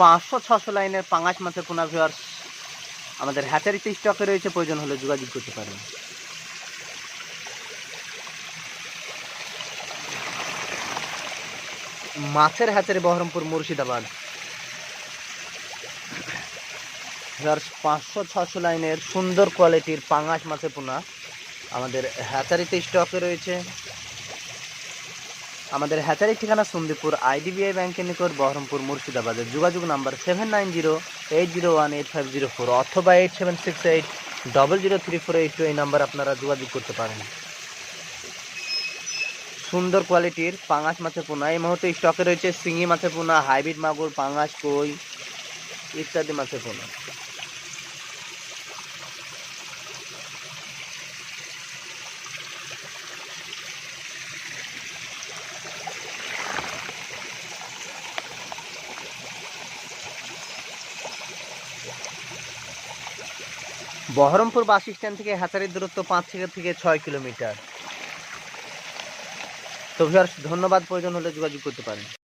পাঁচশো ছশো লাইনের পাঙাশ মাছের পোনা ভিওয়ার্স আমাদের হ্যাচারিতে স্টকে রয়েছে, প্রয়োজন হলে যোগাযোগ করতে পারেন। মাছের হ্যাচারি বহরমপুর মুর্শিদাবাদ। ভিওয়ার্স পাঁচশো ছশো লাইনের সুন্দর কোয়ালিটির পাঙাশ মাছের পোনা আমাদের হ্যাচারিতে স্টকে রয়েছে। আমাদের হ্যাচারির ঠিকানা সন্দীপুর আইডিবিআই ব্যাংকের নিকট, বহরমপুর মুর্শিদাবাদের। যোগাযোগ number seven nine zero eight zero one eight five zero four অথবা eight seven six eight double zero three four eight two এই নাম্বার আপনারা যোগাযোগ করতে পারেন। সুন্দর কোয়ালিটির পাঙাশ মাছের পোনা। এই মুহূর্তে স্টকে রয়েছে শিঙি মাছের পোনা, হাইব্রিড মাগুর, পাঙাশ, কই ইত্যাদি মাছের পোনা। বহরমপুর বাস স্ট্যান্ড থেকে হ্যাচারির দূরত্ব পাঁচ থেকে থেকে ছয় কিলোমিটার। তো ধন্যবাদ, প্রয়োজন হলে যোগাযোগ করতে পারেন।